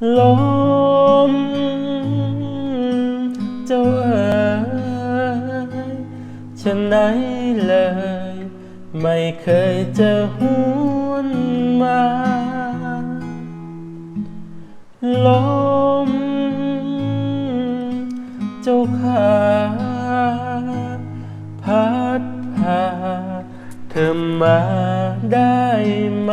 ลมเจ้าเอ๋ยฉันไหนเลย ไม่เคยจะหวนมา ลมเจ้าขาพัดพาเธอมาได้ไหม